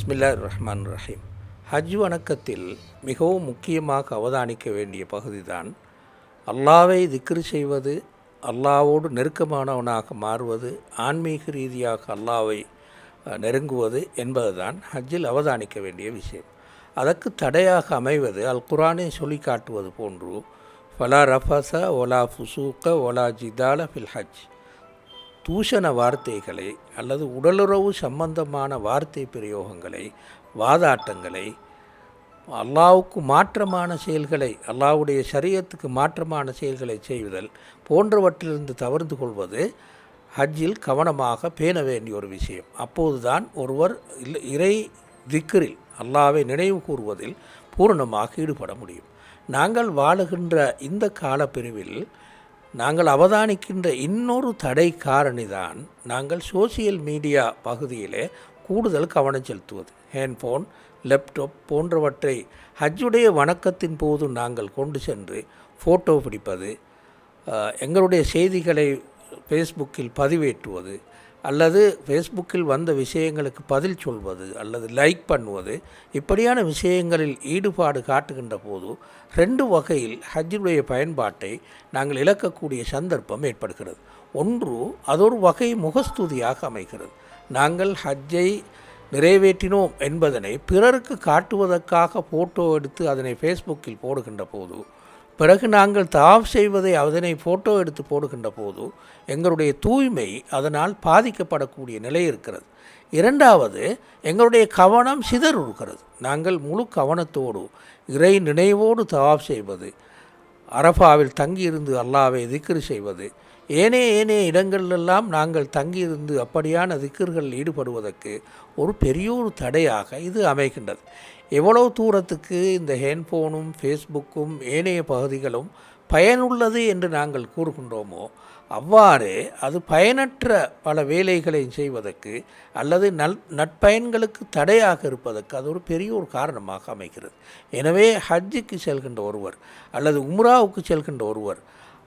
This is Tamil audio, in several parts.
பிஸ்மில்லா ரஹ்மான் ரஹீம் ஹஜ் வணக்கத்தில் மிகவும் முக்கியமாக அவதானிக்க வேண்டிய பகுதிதான் அல்லாவை திக்ரு செய்வது அல்லாவோடு நெருக்கமானவனாக மாறுவது ஆன்மீக ரீதியாக அல்லாவை நெருங்குவது என்பதுதான் ஹஜ்ஜில் அவதானிக்க வேண்டிய விஷயம். அதற்கு தடையாக அமைவது அல் குரானை சொல்லி காட்டுவது போன்று ஃபலா ரஃபச ஒலா ஃபுசூக்க ஒலா ஜிதால ஃபில் ஹஜ். தூஷண வார்த்தைகளை அல்லது உடலுறவு சம்பந்தமான வார்த்தை பிரயோகங்களை வாதாட்டங்களை அல்லாவுக்கு மாற்றமான செயல்களை அல்லாவுடைய சரியத்துக்கு மாற்றமான செயல்களை செய்வதல் போன்றவற்றிலிருந்து தவிர்த்து கொள்வது ஹஜ்ஜில் கவனமாக பேண வேண்டிய ஒரு விஷயம். அப்போதுதான் ஒருவர் இல்லை இறை திக்கரில் அல்லாவை நினைவு கூறுவதில் பூரணமாக ஈடுபட முடியும். நாங்கள் வாழுகின்ற இந்த காலப்பிரிவில் நாங்கள் அவதானிக்கின்ற இன்னொரு தடை காரணிதான் நாங்கள் சோசியல் மீடியா பகுதியிலே கூடுதல் கவனம் செலுத்துவது. ஹேண்ட்ஃபோன் லேப்டாப் போன்றவற்றை ஹஜ்ஜுடைய வணக்கத்தின் போது நாங்கள் கொண்டு சென்று ஃபோட்டோ பிடிப்பது எங்களுடைய செய்திகளை ஃபேஸ்புக்கில் பதிவேற்றுவது அல்லது ஃபேஸ்புக்கில் வந்த விஷயங்களுக்கு பதில் சொல்வது அல்லது லைக் பண்ணுவது இப்படியான விஷயங்களில் ஈடுபாடு காட்டுகின்ற போது ரெண்டு வகையில் ஹஜ்ஜினுடைய பயன்பாட்டை நாங்கள் இழக்கக்கூடிய சந்தர்ப்பம் ஏற்படுகிறது. ஒன்று அதொரு வகை முகஸ்துதியாக அமைகிறது. நாங்கள் ஹஜ்ஜை நிறைவேற்றினோம் என்பதனை பிறருக்கு காட்டுவதற்காக ஃபோட்டோ எடுத்து அதனை ஃபேஸ்புக்கில் போடுகின்ற போது பிறகு நாங்கள் தாவ் செய்வதை அதனை ஃபோட்டோ எடுத்து போடுகின்ற போது எங்களுடைய தூய்மை அதனால் பாதிக்கப்படக்கூடிய நிலை இருக்கிறது. இரண்டாவது எங்களுடைய கவனம் சிதறுகிறது. நாங்கள் முழு கவனத்தோடு இறை நினைவோடு தவாப் செய்வது அரஃபாவில் தங்கியிருந்து அல்லாவை திக்ரு செய்வது. ஏனைய ஏனைய இடங்களிலெல்லாம் நாங்கள் தங்கியிருந்து அப்படியான திக்கர்களில் ஈடுபடுவதற்கு ஒரு பெரிய ஒரு தடையாக இது அமைகின்றது. எவ்வளவு தூரத்துக்கு இந்த ஹேண்ட்ஃபோனும் ஃபேஸ்புக்கும் ஏனைய பகுதிகளும் பயனுள்ளது என்று நாங்கள் கூறுகின்றோமோ அவ்வாறு அது பயனற்ற பல வேலைகளை செய்வதற்கு அல்லது நல் நட்பயன்களுக்கு தடையாக இருப்பதற்கு அது ஒரு பெரிய ஒரு காரணமாக அமைகிறது. எனவே ஹஜ்ஜுக்கு செல்கின்ற ஒருவர் அல்லது உம்ராவுக்கு செல்கின்ற ஒருவர்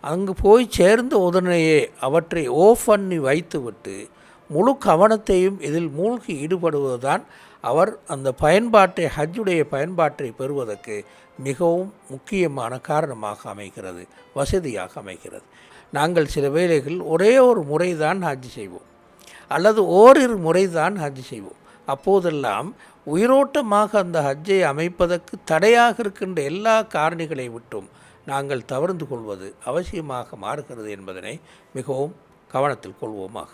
அங்கு போய் சேர்ந்த உடனேயே அவற்றை ஓஃப் பண்ணி வைத்துவிட்டு முழு கவனத்தையும் இதில் மூழ்கி ஈடுபடுவதுதான் அவர் அந்த பயன்பாட்டை ஹஜ்ஜுடைய பயன்பாட்டை பெறுவதற்கு மிகவும் முக்கியமான காரணமாக அமைகிறது வசதியாக அமைகிறது. நாங்கள் சில வேளைகள் ஒரே ஒரு முறை தான் ஹஜ் செய்வோம். அல்லது ஓரிரு முறை தான் ஹஜ் செய்வோம். அப்போதெல்லாம் உயிரோட்டமாக அந்த ஹஜ்ஜை அமைப்பதற்கு தடையாக இருக்கின்ற எல்லா காரணிகளை விட்டும் நாங்கள் தவறுந்து கொள்வது அவசியமாக மாறுகிறது என்பதனை மிகவும் கவனத்தில் கொள்வோமாக.